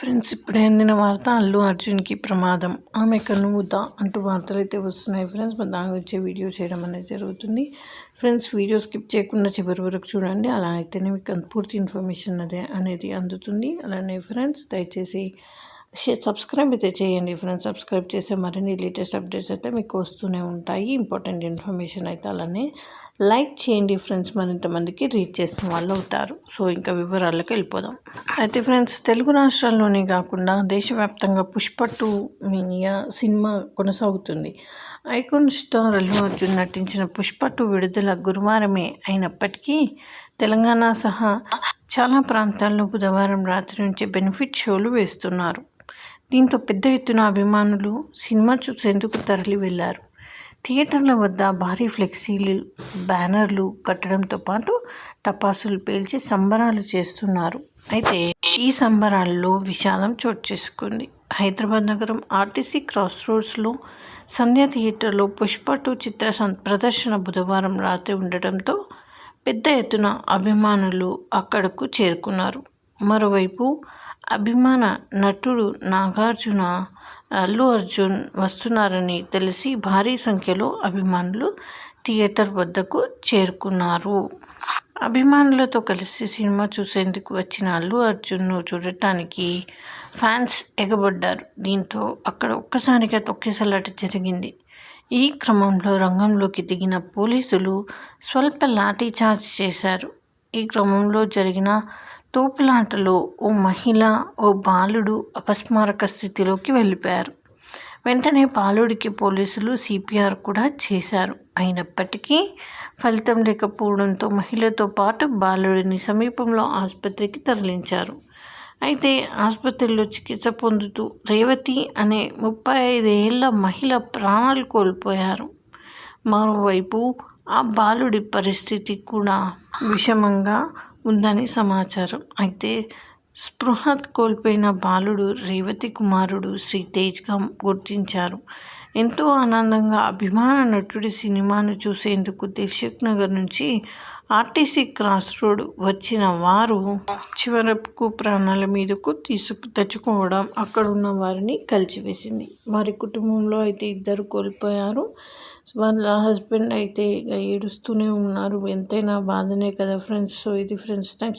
Friends ఇప్పుడే అందిన వార్త అల్లు అర్జున్కి ప్రమాదం. ఆమె కనుగుతా అంటూ వార్తలు అయితే వస్తున్నాయి. ఫ్రెండ్స్ మరి దాని వచ్చే వీడియో చేయడం అనేది జరుగుతుంది. ఫ్రెండ్స్ వీడియో స్కిప్ చేయకుండా చివరి వరకు చూడండి. అలా అయితేనే మీకు పూర్తి ఇన్ఫర్మేషన్ అదే అనేది అందుతుంది. అలానే ఫ్రెండ్స్ దయచేసి సబ్స్క్రైబ్ అయితే చేయండి ఫ్రెండ్స్ సబ్స్క్రైబ్ చేస్తే మరిన్ని లేటెస్ట్ అప్డేట్స్ అయితే మీకు వస్తూనే ఉంటాయి. ఇంపార్టెంట్ ఇన్ఫర్మేషన్ అయితే అలానే లైక్ చేయండి ఫ్రెండ్స్ మరింతమందికి రీచ్ చేసిన వాళ్ళు అవుతారు. సో ఇంకా వివరాలకు వెళ్ళిపోదాం. అయితే ఫ్రెండ్స్ తెలుగు రాష్ట్రాల్లోనే కాకుండా దేశవ్యాప్తంగా పుష్ప టూ సినిమా కొనసాగుతుంది. ఐకాన్ స్టార్ అల్లు అర్జున్ నటించిన పుష్ప టూ విడుదల గురువారమే అయినప్పటికీ తెలంగాణ సహా చాలా ప్రాంతాల్లో బుధవారం రాత్రి నుంచి బెనిఫిట్ షోలు వేస్తున్నారు. దీంతో పెద్ద ఎత్తున అభిమానులు సినిమా చూసేందుకు తరలి వెళ్ళారు థియేటర్ల వద్ద భారీ ఫ్లెక్సీలు బ్యానర్లు కట్టడంతో పాటు టపాసులు పేల్చి సంబరాలు చేస్తున్నారు. అయితే ఈ సంబరాల్లో విషాదం చోటు చేసుకుంది. హైదరాబాద్ నగరం ఆర్టీసీ క్రాస్ రోడ్స్లో సంధ్య థియేటర్లో పుష్ప టూ చిత్ర ప్రదర్శన బుధవారం రాత్రి ఉండటంతో పెద్ద ఎత్తున అభిమానులు అక్కడకు చేరుకున్నారు. మరోవైపు అభిమాన నటుడు నాగార్జున అల్లు అర్జున్ వస్తున్నారని తెలిసి భారీ సంఖ్యలో అభిమానులు థియేటర్ వద్దకు చేరుకున్నారు. అభిమానులతో కలిసి సినిమా చూసేందుకు వచ్చిన అల్లు అర్జున్ను చూడటానికి ఫ్యాన్స్ ఎగబడ్డారు. దీంతో అక్కడ ఒక్కసారిగా తొక్కిసలాట జరిగింది. ఈ క్రమంలో రంగంలోకి దిగిన పోలీసులు స్వల్ప లాఠీచార్జ్ చేశారు. ఈ క్రమంలో జరిగిన తోపులాటలో ఓ మహిళ ఓ బాలుడు అపస్మారక స్థితిలోకి వెళ్ళిపోయారు. వెంటనే బాలుడికి పోలీసులు సిపిఆర్ కూడా చేశారు. అయినప్పటికీ ఫలితం లేకపోవడంతో మహిళతో పాటు బాలుడిని సమీపంలో ఆసుపత్రికి తరలించారు. అయితే ఆసుపత్రిలో చికిత్స పొందుతూ రేవతి అనే ముప్పై ఐదేళ్ళ మహిళ ప్రాణాలు కోల్పోయారు. మరోవైపు ఆ బాలుడి పరిస్థితి కూడా విషమంగా ఉందని సమాచారం. అయితే స్పృహ కోల్పోయిన బాలుడు రేవతి కుమారుడు శ్రీ తేజ్గా గుర్తించారు. ఎంతో ఆనందంగా అభిమాన నటుడి సినిమాను చూసేందుకు దిల్షుక్ నగర్ నుంచి ఆర్టీసీ క్రాస్ రోడ్ వచ్చిన వారు చివరకు ప్రాణాల మీదకు తీసుకు తెచ్చుకోవడం అక్కడ ఉన్న వారిని కలిసివేసింది. వారి కుటుంబంలో అయితే ఇద్దరు కోల్పోయారు. వాళ్ళ హస్బెండ్ అయితే ఇక ఏడుస్తూనే ఉన్నారు. ఎంతైనా బాధనే కదా ఫ్రెండ్స్ సో ఇది ఫ్రెండ్స్ థ్యాంక్స్